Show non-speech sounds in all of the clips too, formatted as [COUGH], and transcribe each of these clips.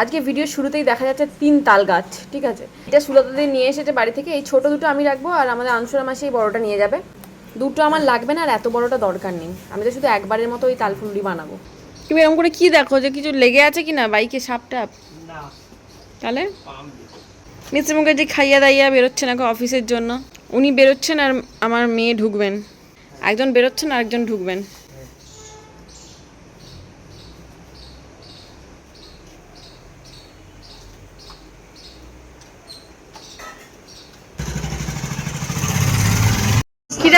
আজকে ভিডিও শুরুতেই দেখা যাচ্ছে তিন তাল গাছ ঠিক আছে? এটা সুলতাদি নিয়ে এসেছে বাড়ি থেকে। এই ছোট দুটো আমি রাখব আর আমাদের আনসুরা মাসে এই বড়টা নিয়ে যাবে। দুটো আমার লাগবে না আর এত বড়টা দরকার নেই। আমি তো শুধু একবারের মতো ওই তাল ফুলড়ি বানাবো। তুমি এরকম করে কি দেখো যে কিছু লেগে আছে কি না বাইকে সাপ টাপ? তাহলে? মিস্টার মুখার্জি খাইয়া দাইয়া বেরোচ্ছেন এখন অফিসের জন্য। উনি বেরোচ্ছেন আর আমার মেয়ে ঢুকবেন। একজন বেরোচ্ছেন আর একজন ঢুকবেন।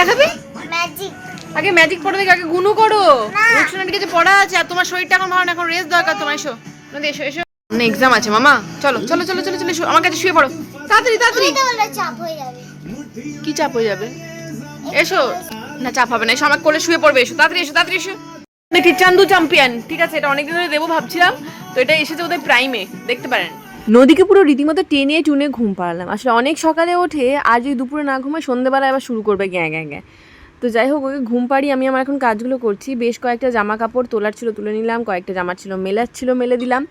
দেখাবি? ম্যাজিক আগে ম্যাজিক পড়ে দেখে আগে গুনু করো। রুকসানার কাছে পড়া আছে আর তোমার শরীরটা এখন ভালো না এখন রেস্ট দরকার তোমার এসো। নদী এসো এসো। না এক্সাম আছে মামা। চলো চলো চলো চলো চলো আমার কাছে শুয়ে পড়ো। তাড়াতাড়ি তাড়াতাড়ি। চাপ হয়ে যাবে। কি চাপ হয়ে যাবে? এসো। না চাপ হবে না এসো আমার কোলে শুয়ে পড়বে এসো। তাড়াতাড়ি এসো তাড়াতাড়ি এসো। চান্দু চ্যাম্পিয়ন ঠিক আছে এটা অনেকদিন ধরে দেবো ভাবছিলাম। তো এটা এসেছে ওদের প্রাইমে দেখতে পারেন। নদীকে পুরো রীতিমতো টেনে টুনে ঘুম পাড়ালাম। আসলে অনেক সকালে ওঠে আর যদি দুপুরে না ঘুমায় সন্ধ্যেবেলা আবার শুরু করবে গ্যাঁ গ্যাঁ গ্যাঁ। তো যাই হোক ওকে ঘুম পাড়িয়ে আমি আমার এখন কাজগুলো করছি। বেশ কয়েকটা জামা কাপড় তোলার ছিল, তুলে নিলাম, কয়েকটা জামা ছিল, মেলার ছিল, মেলে দিলাম।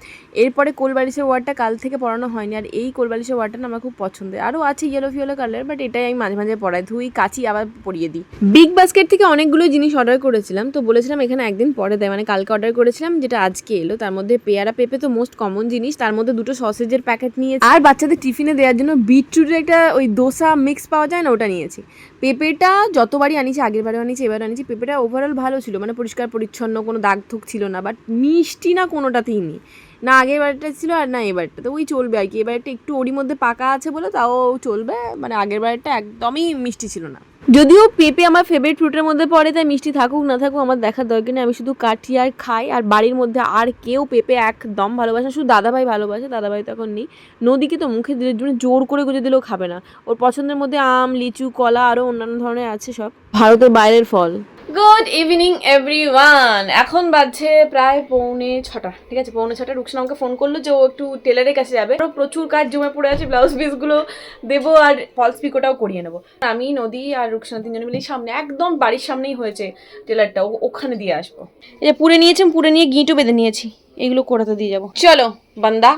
এরপরে কোলবালিশের ওয়ার্ডটা কাল থেকে পরানো হয়নি, আর এই কোলবালিশের ওয়ার্ডটা আমার খুব পছন্দের আরও আছে ইয়েলো ফিয়েলো কালার বাট এটাই আমি মাঝে মাঝে পরাই ধুই, কাচি, আবার পরিয়ে দিই। বিগ বাস্কেট থেকে অনেকগুলো জিনিস অর্ডার করেছিলাম, তো বলেছিলাম এখানে একদিন পরে দেয়। মানে কালকে অর্ডার করেছিলাম, যেটা আজকে এলো। তার মধ্যে পেয়ারা পেঁপে তো মোস্ট কমন জিনিস, তার মধ্যে দুটো সসেজের প্যাকেট নিয়েছি। আর বাচ্চাদের টিফিনে দেওয়ার জন্য বিটরুটের একটা ওই দোসা মিক্স পাওয়া যায় না, ওটা নিয়েছি। পেঁপেটা যতবারই আনিছি আগের বারে আনিয়েছি এবার আনিয়েছি। পেঁপেটা ওভারঅল ভালো ছিল মানে পরিষ্কার, পরিচ্ছন্ন, কোনো দাগ থুক ছিল না বাট মিষ্টি না কোনোটাতেই নেই। না আগের বারটা ছিল আর না এবারটা তো ওই চলবে আর কি। এবারটা একটু ওরই মধ্যে পাকা আছে বলে তাও চলবে মানে আগের বারটা একদমই মিষ্টি ছিল না। যদিও পেঁপে আমার ফেভারিট ফ্রুটের মধ্যে পড়ে, তাই মিষ্টি থাকুক, না থাকুক আমার দেখার দরকার নেই। আমি শুধু কাটি আর খাই, আর বাড়ির মধ্যে আর কেউ পেঁপে একদম ভালোবাসে শুধু দাদাভাই ভালোবাসে, দাদাভাই তো এখন নেই। নদীকে তো মুখে দিলে জন্য জোর করে গুঁজে দিলেও খাবে না। ওর পছন্দের মধ্যে আম, লিচু, কলা আরও অন্যান্য ধরনের আছে সব। ভারতের বাইরের ফল। গুড ইভিনিং এভরিওয়ান এখন বাজছে প্রায় পৌনে ছটা ঠিক আছে পৌনে ছটা রুকসান আমাকে ফোন করল যে ও একটু টেলারের কাছে যাবে আরও প্রচুর কাজ জমে পড়ে আছে ব্লাউজ পিসগুলো দেবো আর ফলস পিকোটাও করিয়ে নেব আমি নদী আর রুকসানা তিনজন মিলে সামনে একদম বাড়ির সামনেই হয়েছে টেলারটা ও- ওখানে দিয়ে আসব এই যে পুরে নিয়েছি পুরে নিয়ে গিঁটও বেঁধে নিয়েছি এগুলো করাতে দিয়ে যাব চলো বান্দা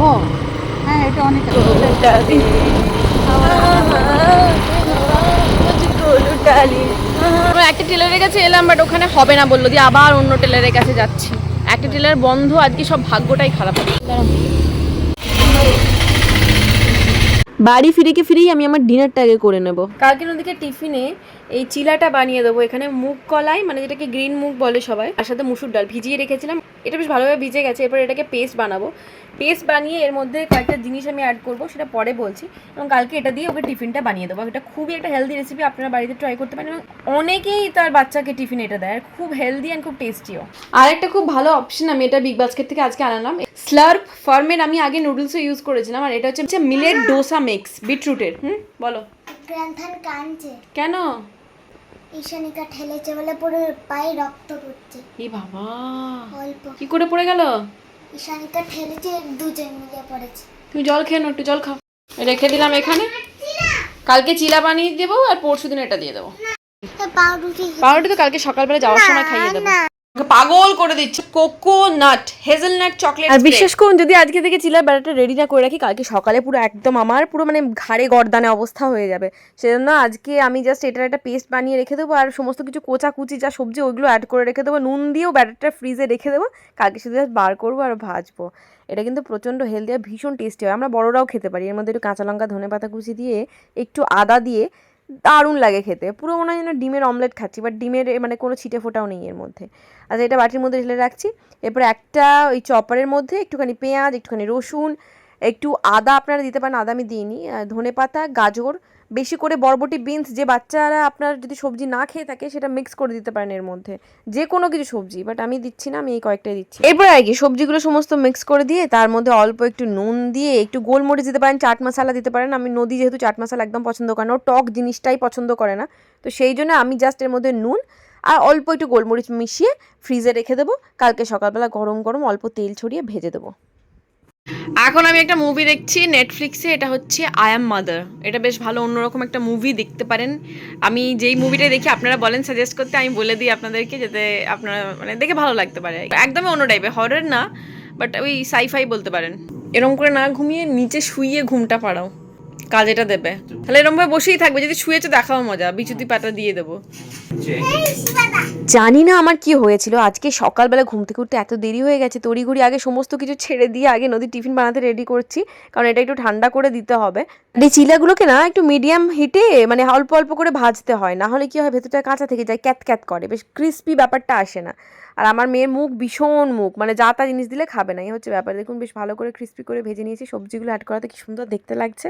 ও হ্যাঁ এটা অনেক আমরা একটা টেলারের কাছে এলাম বাট ওখানে হবে না বলল দিয়ে আবার অন্য টেলারের কাছে যাচ্ছি। একটা টেলার বন্ধ আজকে সব ভাগ্যটাই খারাপ। বাড়ি ফিরে ফিরেই আমি আমার ডিনারটা আগে করে নেব। কালকে ওদিকে টিফিনে এই চিলাটা বানিয়ে দেবো। এখানে মুগ কলাই মানে যেটাকে গ্রিন মুগ বলে সবাই তার সাথে মুসুর ডাল ভিজিয়ে রেখেছিলাম। এটা বেশ ভালোভাবে ভিজে গেছে এরপর এটাকে পেস্ট বানাবো। পেস্ট বানিয়ে এর মধ্যে কয়েকটা জিনিস আমি অ্যাড করব সেটা পরে বলছি। এবং কালকে এটা দিয়ে ওকে টিফিনটা বানিয়ে দেবো। এটা খুবই একটা হেলদি রেসিপি আপনারা বাড়িতে ট্রাই করতে পারেন। এবং অনেকেই তার বাচ্চাকে টিফিন এটা দেয় আর খুব হেলদি অ্যান্ড খুব টেস্টিও আর একটা খুব ভালো অপশন আমি এটা বিগ বাস্কেট থেকে আজকে আনালাম। স্লার্প ফার্মের আমি আগে নুডলসও ইউজ করেছিলাম আর এটা হচ্ছে মিলেট ডোসা মিক্স বিটরুটের হুম বলো। কেন? ঈশানিকা ঠেলেছে বলে পুরো পায়ে রক্ত পড়ছে। এ বাবা। অল্প। কি করে পড়ে গেল? ঈশানিকা ঠেলেছে দুজন মিলে পড়েছে। তুমি জল খেয়ে নাও একটু জল খাও। রেখে দিলাম এখানে। কালকে চিলা বানিয়ে দেবো আর পরশু দিন এটা দিয়ে দেবো। পাউরুটি। পাউরুটি তো কালকে সকালবেলা যাওয়ার সময় খাইয়ে দেবো। পাগল করে দিচ্ছে। কোকোনাট হেজেলনাট চকলেট আর বিশ্বাস করুন যদি আজকে থেকে চিলার ব্যাটারটা রেডি না করে রাখি কালকে সকালে পুরো একদম আমার পুরো মানে ঘাড়ে গর্দানে অবস্থা হয়ে যাবে। সেজন্য আজকে আমি জাস্ট এটার একটা পেস্ট বানিয়ে রেখে দেবো আর সমস্ত কিছু কোচা কুচি যা সবজি ওইগুলো অ্যাড করে রেখে দেবো। নুন দিয়েও ব্যাটারটা ফ্রিজে রেখে দেবো। কালকে শুধু just বার করব আর ভাজবো। এটা কিন্তু প্রচণ্ড হেলদি আর ভীষণ টেস্টি হয়। আমরা বড়রাও খেতে পারি। এর মধ্যে একটু কাঁচা লঙ্কা ধনে পাতা কুচি দিয়ে একটু আদা দিয়ে দারুণ লাগে খেতে। পুরো মনে হয় যেন ডিমের অমলেট খাচ্ছি বাট ডিমের মানে কোনো ছিটে ফোটাও নেই এর মধ্যে। আচ্ছা এটা বাটির মধ্যে ঢেলে রাখছি। এরপর একটা ওই চপারের মধ্যে একটুখানি পেঁয়াজ, একটুখানি রসুন, একটু আদা, আপনারা দিতে পারেন, আদা আমি দিইনি ধনে পাতা গাজর বেশি করে বরবটি বিনস যে বাচ্চারা আপনার যদি সবজি না খেয়ে থাকে, সেটা মিক্স করে দিতে পারেন এর মধ্যে। যে কোনো কিছু সবজি বাট আমি দিচ্ছি না, আমি এই কয়েকটাই দিচ্ছি। এরপর আর কি, সবজিগুলো সমস্ত মিক্স করে দিয়ে, তার মধ্যে অল্প একটু নুন দিয়ে, একটু গোলমরিচ দিতে পারেন, চাট মশলা দিতে পারেন। আমি নদী যেহেতু চাট মশলা একদম পছন্দ করে না, ও টক জিনিসটাই পছন্দ করে না। তো সেই জন্য আমি জাস্ট এর মধ্যে নুন আর অল্প একটু গোলমরিচ মিশিয়ে ফ্রিজে রেখে দেবো। কালকে সকালবেলা গরম গরম অল্প তেল ছড়িয়ে ভেজে দেবো। এখন আমি একটা মুভি দেখছি নেটফ্লিক্সে এটা হচ্ছে আই অ্যাম মাদার এটা বেশ ভালো, অন্যরকম একটা মুভি দেখতে পারেন। আমি যেই মুভিটা দেখি, আপনারা বলেন সাজেস্ট করতে আমি বলে দিই আপনাদেরকে, যাতে আপনারা মানে দেখে ভালো লাগতে পারে। একদমই অন্য টাইপের হরের না বাট ওই সাইফাই বলতে পারেন। এরকম করে না ঘুমিয়ে, নিচে শুইয়ে ঘুমটা পাড়াও। কাজেটা দেবে। তাহলে এরকম ভাবে বসেই থাকবে, যদি শুয়েছে দেখাও মজা বিচুতি পাটা দিয়ে দেবো। জানি না আমার কি হয়েছিল, আজকে সকালবেলা ঘুম থেকে উঠতে এত দেরি হয়ে গেছে, তড়িঘড়ি আগে সমস্ত কিছু ছেড়ে দিয়ে আগে নদীর টিফিন বানাতে রেডি করছি, কারণ এটা একটু ঠান্ডা করে দিতে হবে। এই চিলাগুলোকে না একটু মিডিয়াম হিটে মানে অল্প অল্প করে ভাজতে হয়, না হলে কি হয় ভেতরটা কাঁচা থেকে যায়, ক্যাত ক্যাত করে, বেশ ক্রিস্পি ব্যাপারটা আসে না। আর আমার মেয়ের মুখ ভীষণ মুখ মানে যা তা জিনিস দিলে খাবে না। এই হচ্ছে ব্যাপার। দেখুন, বেশ ভালো করে ক্রিস্পি করে ভেজে নিয়েছি। সবজিগুলো অ্যাড করাতে কি সুন্দর দেখতে লাগছে।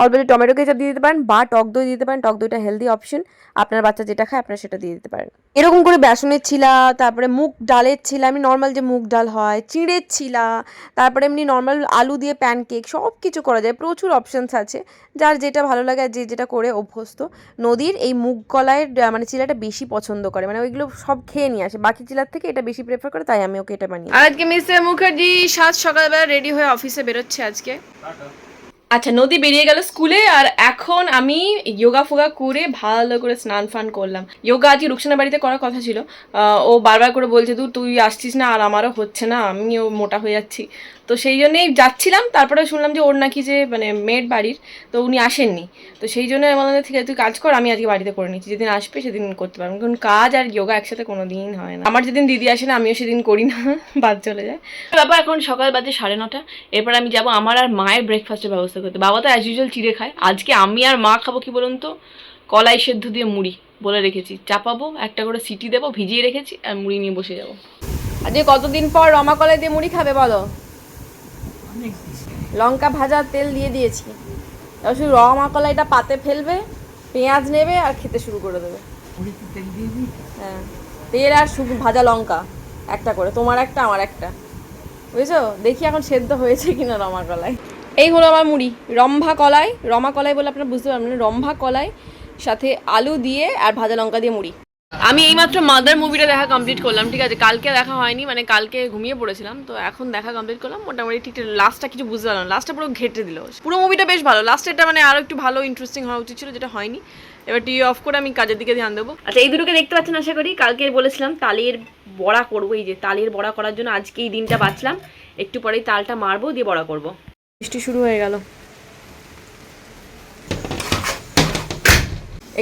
অল্প একটু টমেটো কেচাপ দিয়ে দিতে পারেন বা টক দই দিতে পারেন। টক দইটা হেলদি অপশন আপনার বাচ্চা যেটা খায়, আপনারা সেটা দিয়ে দিতে পারেন। এরকম করে বেসনের ছিলা, তারপরে মুগ ডালের ছিলা, এমনি নর্মাল যে মুগ ডাল হয়, চিঁড়ের ছিলা, তারপরে এমনি নর্মাল আলু দিয়ে প্যানকেক সব কিছু করা যায়। প্রচুর অপশানস আছে। যার যেটা ভালো লাগে যে যেটা করে অভ্যস্ত। নদীর এই মুগ কলাইয়ের মানে চিলাটা বেশি পছন্দ করে। মানে ওইগুলো সব খেয়ে নিয়ে আসে। বাকি চিলার থেকে এটা বেশি প্রেফার করে তাই আমি ওকে এটা বানিয়ে আর আজকে মিস্টার মুখার্জি সাত সকালবেলা রেডি হয়ে অফিসে বেরোচ্ছে আজকে। আচ্ছা নদী বেরিয়ে গেল স্কুলে আর এখন আমি যোগা ফোগা করে ভালো করে স্নান ফান করলাম। যোগা আজকে রুকসানা বাড়িতে করার কথা ছিল। ও বারবার করে বলছে তুই তুই আসছিস না আর আমারও হচ্ছে না আমিও মোটা হয়ে যাচ্ছি। তো সেই জন্যেই যাচ্ছিলাম তারপরে শুনলাম যে ওর নাকি যে মানে মেয়ের বাড়ির তো উনি আসেননি। তো সেই জন্য যে, ঠিক আছে তুই কাজ কর আমি আজকে বাড়িতে করে নিচ্ছি যেদিন আসবে সেদিন করতে পারব। কারণ কাজ আর যোগা একসাথে কোনো দিন হয় না। আমার যেদিন দিদি আসে না আমিও সেদিন করি না [LAUGHS] বাদ চলে যায়। বাবা এখন সকাল বাজে সাড়ে নটা এরপর আমি যাব আমার আর মায়ের ব্রেকফাস্টের ব্যবস্থা করতে। বাবা তো অ্যাজ ইউজুয়াল চিড়ে খায়। আজকে আমি আর মা খাব কি বলুন তো? কলাই সেদ্ধ দিয়ে মুড়ি বলে রেখেছি। চাপাবো একটা করে সিটি দেবো ভিজিয়ে রেখেছি আর মুড়ি নিয়ে বসে যাব। আজকে কতদিন পর রমা কলাই দিয়ে মুড়ি খাবে বলো? লঙ্কা ভাজা তেল দিয়ে দিয়েছি। এবার শুধু রমা কলাইটা পাতে ফেলবে, পেঁয়াজ নেবে আর খেতে শুরু করে দেবে। হ্যাঁ তেল আর শুধু ভাজা লঙ্কা, একটা করে। তোমার একটা, আমার একটা। বুঝেছ? দেখি এখন সেদ্ধ হয়েছে কিনা রমা কলাই এই হলো আমার মুড়ি। রম্ভা কলাই, রমা কলাই বলে আপনারা বুঝতে পারবেন, রম্ভা কলাই, সাথে আলু দিয়ে আর ভাজা লঙ্কা দিয়ে মুড়ি। আমি এইমাত্র মাদার মুভিটা দেখা কমপ্লিট করলাম ঠিক আছে? কালকে দেখা হয়নি মানে কালকে ঘুমিয়ে পড়েছিলাম তো এখন দেখা কমপ্লিট করলাম। মোটামুটি ঠিক লাস্টটা কিছু বুঝতে পারলাম লাস্টটা পুরো ঘেটে দিল। পুরো মুভিটা বেশ ভালো। লাস্টেরটা মানে আরও একটু ভালো ইন্টারেস্টিং হওয়া উচিত ছিল যেটা হয়নি। এবার টিভি অফ করে আমি কাজের দিকে ধ্যান দেবো। আচ্ছা এই দুটোকে দেখতে পাচ্ছেন আশা করি। কালকে বলেছিলাম তালের বড়া করব। এই যে তালের বড়া করার জন্য আজকে এই দিনটা বাঁচলাম। একটু পরেই তালটা মারবো দিয়ে বড়া করব। বৃষ্টি শুরু হয়ে গেল।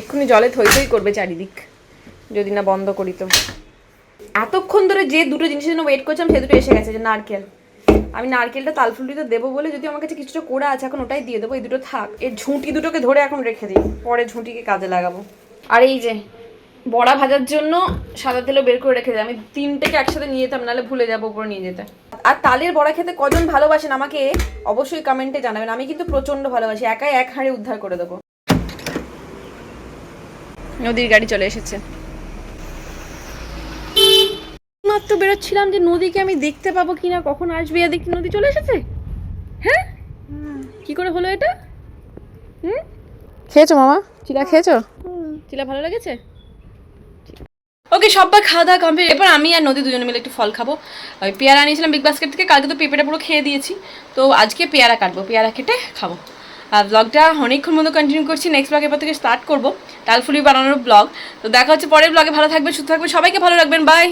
এক্ষুনি জলে থই থই করবে চারিদিক। যদি না বন্ধ করি তো। এতক্ষণ ধরে যে দুটো জিনিসের জন্য ওয়েট করছিলাম সে দুটো এসে গেছে যে নারকেল। আমি নারকেলটা তালফুলিতে দেবো বলে যদি আমার কাছে কিছুটা করে আছে এখন ওটাই দিয়ে দেবো এই দুটো থাক। এর ঝুঁটি দুটোকে ধরে এখন রেখে দিই পরে ঝুঁটিকে কাজে লাগাবো। আর এই যে বড়া ভাজার জন্য সাদা তেলও বের করে রেখে দিই আমি তিনটেকে একসাথে নিয়ে যেতাম নাহলে ভুলে যাব উপরে নিয়ে যেতে। আর তালের বড়া খেতে কজন ভালোবাসেন আমাকে অবশ্যই কমেন্টে জানাবেন। আমি কিন্তু প্রচণ্ড ভালোবাসি একাই এক হাঁড়ি উদ্ধার করে দেবো। নদীর গাড়ি চলে এসেছে। মাত্র বেরোচ্ছিলাম যে নদীকে আমি দেখতে পাবো কিনা কখন আসবে আর দেখি নদী চলে এসেছে? হ্যাঁ? কি করে হলো এটা? হুম? খেয়েছো মামা? চিলা খেয়েছো? চিলা ভালো লেগেছে? ওকে সব্বার খাওয়া দাওয়া কমপ্লিট এরপর আমি আর নদী দুজনে মিলে একটু ফল খাব। ওই পেয়ারা নিয়েছিলাম বিগ বাস্কেট থেকে কালকে তো পেঁপেটা পুরো খেয়ে দিয়েছি। তো আজকে পেয়ারা কাটবো পেয়ারা কেটে খাব। আর ব্লগটা অনেকক্ষণ মতো কন্টিনিউ করছি নেক্সট ব্লগ এরপর থেকে স্টার্ট করব। তালফুলি বানানোর ব্লগ তো দেখা হচ্ছে পরের ব্লগে ভালো থাকবে সুস্থ থাকবে সবাইকে ভালো রাখবেন বাই